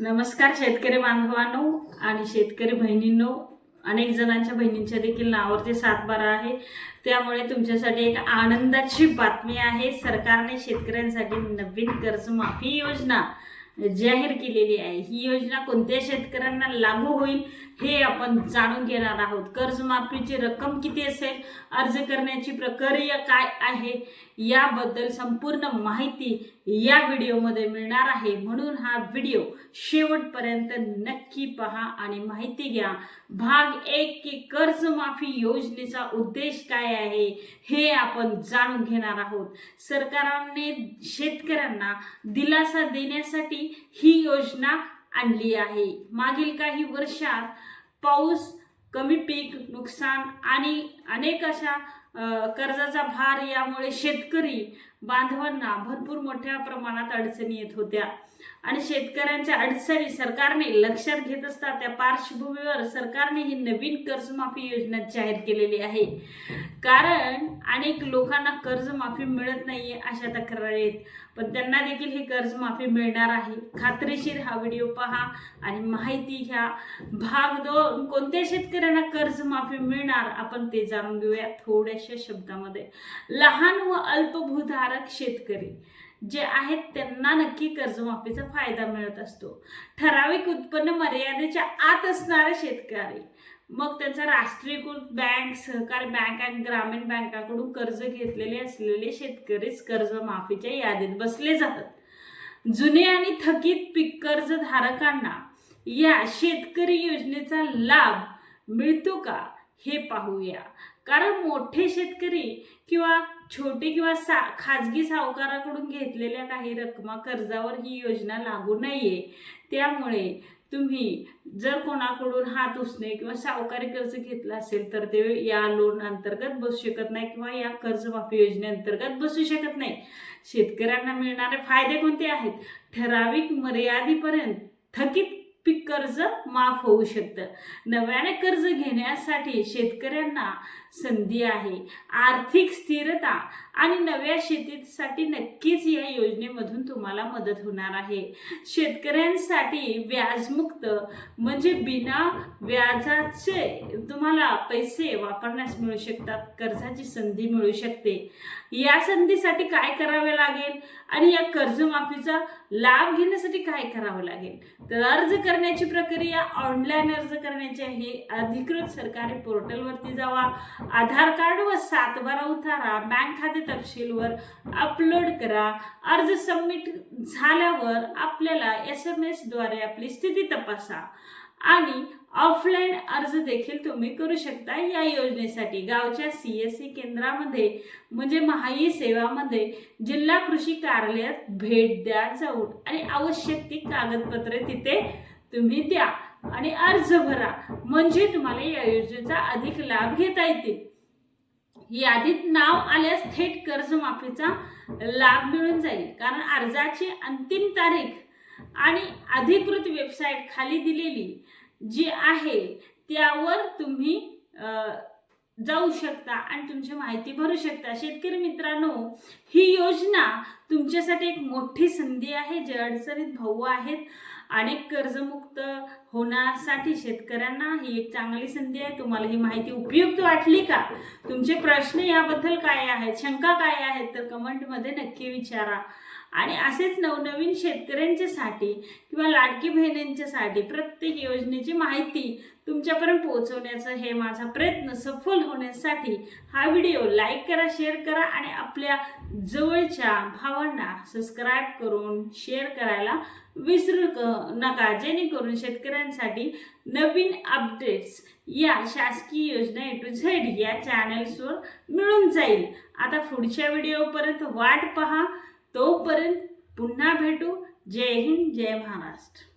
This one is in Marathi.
नमस्कार शेतकरी बांधवांनो आणि शेतकरी बहिणींनो. अनेक जणांच्या बहिणींच्या देखील नावावरती सातबारा आहे. त्यामुळे तुमच्यासाठी एक आनंदाची बातमी आहे. सरकारने शेतकऱ्यांसाठी नवीन कर्जमाफी योजना जाहीर केलेली आहे. ही योजना कोणत्या शेतकऱ्यांना लागू होईल हे आपण जाणून घेणार आहोत. कर्जमाफीची रक्कम किती असेल अर्ज करण्याची प्रक्रिया काय आहे याबद्दल संपूर्ण माहिती या व्हिडिओमध्ये मिळणार आहे. म्हणून हा व्हिडिओ शेवटपर्यंत नक्की पहा आणि माहिती घ्या. भाग एक की कर्जमाफी योजनेचा उद्देश काय आहे हे आपण जाणून घेणार आहोत. सरकारने शेतकऱ्यांना दिलासा देण्यासाठी ही योजना आणली आहे. मागील काही वर्षात पाऊस कमी पीक नुकसान आणि अनेक अशा कर्जाचा भार यामुळे शेतकरी बांधवांना भरपूर मोठ्या प्रमाणात अडचणी येत होत्या. आणि शेतकऱ्यांच्या अडचणी सरकारने लक्षात घेत असता त्या पार्श्वभूमीवर सरकारने ही नवीन कर्जमाफी योजना जाहीर केलेली आहे. कारण अनेक लोकांना कर्जमाफी मिळत नाहीये अशा तक्रारी आहेत. पण त्यांना देखील ही कर्जमाफी मिळणार आहे. खात्रीशीर हा व्हिडिओ पहा आणि माहिती घ्या. भाग दोन कोणत्या शेतकऱ्यांना कर्जमाफी मिळणार आपण ते जाणून घेऊया थोड्याशा शब्दामध्ये लहान व अल्पभूधारक शेतकरी जे आहेत त्यांना नक्की कर्जमाफीचा फायदा मिळत असतो. ठराविक उत्पन्न मर्यादेच्या आत असणारे शेतकरी मग त्यांचा राष्ट्रीयकृत बँक सहकारी बँक आणि ग्रामीण बँकाकडून कर्ज घेतलेले असलेले शेतकरीच कर्जमाफीच्या यादीत बसले जातात. जुने आणि थकीत पीक कर्ज धारकांना या शेतकरी योजनेचा लाभ मिळतो का हे पाहूया. कारण मोठे शेतकरी किंवा छोटे किंवा सा खाजगी सावकाराकडून घेतलेल्या काही रकमा कर्जावर ही योजना लागू नाहीये. त्यामुळे तुम्ही जर कोणाकडून हात उसणे किंवा सावकारी कर्ज घेतलं असेल तर ते या लोन अंतर्गत बसू शकत नाही किंवा या कर्जमाफी योजनेअंतर्गत बसू शकत नाही. शेतकऱ्यांना मिळणारे फायदे कोणते आहेत? ठराविक मर्यादेपर्यंत थकीत पीक कर्ज माफ होऊ शकतं. नव्याने कर्ज घेण्यासाठी शेतकऱ्यांना संधी आहे. आर्थिक स्थिरता आणि नव्या शेतीसाठी नक्कीच या योजनेमधून तुम्हाला मदत होणार आहे. शेतकऱ्यांसाठी व्याजमुक्त म्हणजे बिना व्याजाचे तुम्हाला पैसे वापरण्यास मिळू शकतात कर्जाची संधी मिळू शकते. या संधीसाठी काय करावे लागेल आणि या कर्जमाफीचा लाभ घेण्यासाठी काय करावं लागेल? तर अर्ज करण्याची प्रक्रिया ऑनलाईन अर्ज करण्याची आहे. अधिकृत सरकारी पोर्टलवरती जावा. आधार कार्ड व सातबारा उतारा. बँक खाते तपशीलवर अपलोड करा. अर्ज सबमिट झाल्यावर आपल्याला एस एम एसद्वारे आपली स्थिती तपासा. आणि ऑफलाईन अर्ज देखील तुम्ही करू शकता या योजनेसाठी. गावच्या सी एस सी केंद्रामध्ये म्हणजे महाई सेवामध्ये जिल्हा कृषी कार्यालयात भेट द्या जाऊन. आणि आवश्यक ती कागदपत्रे तिथे तुम्ही द्या. आणि अर्ज भरा. म्हणजे तुम्हाला या योजनेचा अधिक लाभ घेता येतील. यादीत नाव आल्यास थेट कर्जमाफीचा लाभ मिळून जाईल. कारण अर्जाची अंतिम तारीख आणि अधिकृत वेबसाईट खाली दिलेली जी आहे त्यावर तुम्ही जाऊ शकता आणि तुमची माहिती भरू शकता. शेतकरी मित्रांनो ही योजना तुमच्यासाठी एक मोठी संधी आहे. जे अडचणीत भाऊ आहेत. अनेक कर्जमुक्त होण्यासाठी शेतकऱ्यांना ही एक चांगली संधी आहे. तुम्हाला ही माहिती उपयुक्त वाटली का? तुमचे प्रश्न याबद्दल काय आहेत? शंका काय आहेत? तर कमेंटमध्ये नक्की विचारा. आणि असेच नवनवीन शेतकऱ्यांच्यासाठी किंवा लाडकी बहिणींच्यासाठी प्रत्येक योजनेची माहिती तुमच्यापर्यंत पोहोचवण्याचा हे माझा प्रयत्न सफल होण्यासाठी हा व्हिडिओ लाईक करा शेअर करा आणि आपल्या जवळच्या भावांना सबस्क्राईब करून शेअर करायला विसरू क- नका. जेणेकरून शेतकऱ्यांसाठी नवीन अपडेट्स या शासकीय योजना ए टू झेड या चॅनल्सवर मिळून जाईल. आता पुढच्या व्हिडिओपर्यंत वाट पहा. तोपर्यंत पुन्हा भेटू. जय हिंद जय महाराष्ट्र.